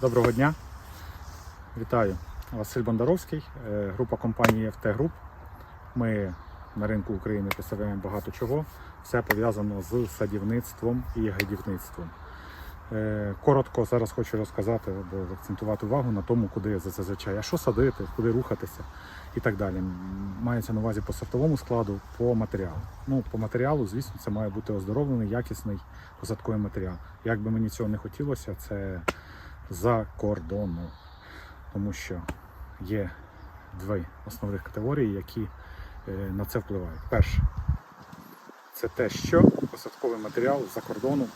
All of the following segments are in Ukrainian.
Доброго дня. Вітаю. Василь Бондаровський, е, група компанії FT Group. Ми на ринку України представляємо багато чого. Все пов'язано з садівництвом і гадівництвом. Е, Коротко зараз хочу розказати або акцентувати увагу на тому, куди зазвичай, а що садити, куди рухатися і так далі. Мається на увазі по сортовому складу, по матеріалу. Ну, по матеріалу, звісно, це має бути оздоровлений, якісний посадковий матеріал. Як би мені цього не хотілося, це за кордону. Тому що є дві основних категорії, які е, на це впливають. Перше, це те, що посадковий матеріал за кордону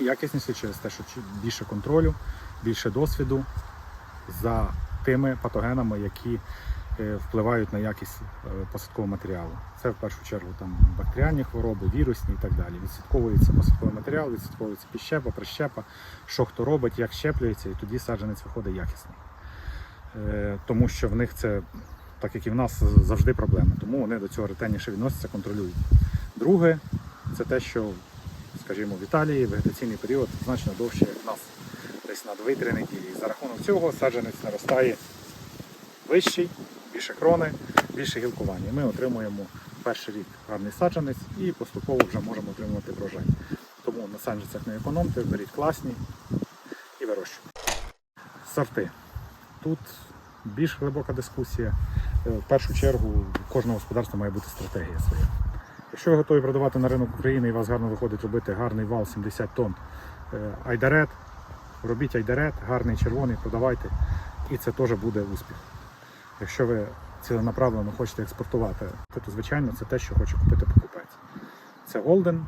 якісніший через те, що більше контролю, більше досвіду за тими патогенами, які впливають на якість е, посадкового матеріалу. Це в першу чергу там бактеріальні хвороби, вірусні і так далі. Відслідковується посадковий матеріал, відслідковується підщепа, прищепа, що хто робить, як щеплюється, і тоді саджанець виходить якісний. Е, Тому що в них це, так як і в нас, завжди проблема. Тому вони до цього ретельніше відносяться, контролюють. Друге, це те, що, скажімо, в Італії вегетаційний період значно довше, як в нас, десь на 2-3 неділі. І за рахунок цього саджанець наростає вищий, більше крони, більше гілкування. І ми отримуємо перший рік гарний саджанець і поступово вже можемо отримувати врожай. Тому на саджанцях не економте, беріть класні і вирощуйте. Сорти. Тут більш глибока дискусія. Е, В першу чергу кожного господарства має бути стратегія своя. Якщо ви готові продавати на ринок України і вас гарно виходить робити гарний вал 70 тонн е, айдарет, робіть айдарет, гарний червоний, продавайте, і це теж буде успіх. Якщо ви ціленаправлено хочете експортувати, то звичайно це те, що хоче купити покупець. Це Голден,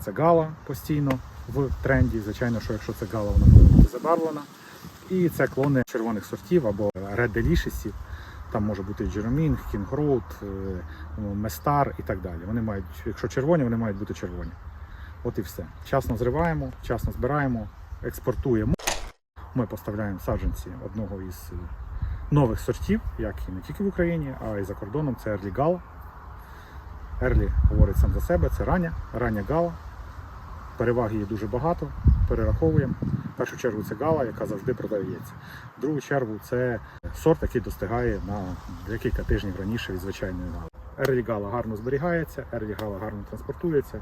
це Гала постійно в тренді. Звичайно, що якщо це Гала, вона буде бути забарвлена. І це клони червоних сортів або Delicious. Там може бути Джеромін, King Road, Местар і так далі. Вони мають, якщо червоні, вони мають бути червоні. От і все. Вчасно зриваємо, вчасно збираємо, експортуємо. Ми поставляємо саджанці одного із е, нових сортів, як і не тільки в Україні, а й за кордоном. Це Early Gala. Early говорить сам за себе, це рання, рання гала. Переваги є дуже багато, перераховуємо. В першу чергу це гала, яка завжди продається. В другу чергу це сорт, який достигає на декілька тижнів раніше від звичайної гали. Early гала гарно зберігається, Early гала гарно транспортується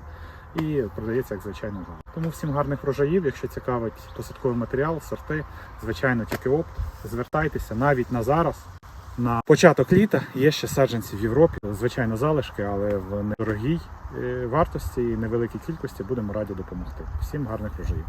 і продається як звичайно гала. Тому всім гарних врожаїв, якщо цікавить посадковий матеріал, сорти, звичайно, тільки опт. Звертайтеся навіть на зараз. На початок літа є ще саджанці в Європі, звичайно, залишки, але в недорогій е, вартості і невеликій кількості будемо раді допомогти. Всім гарних врожаїв.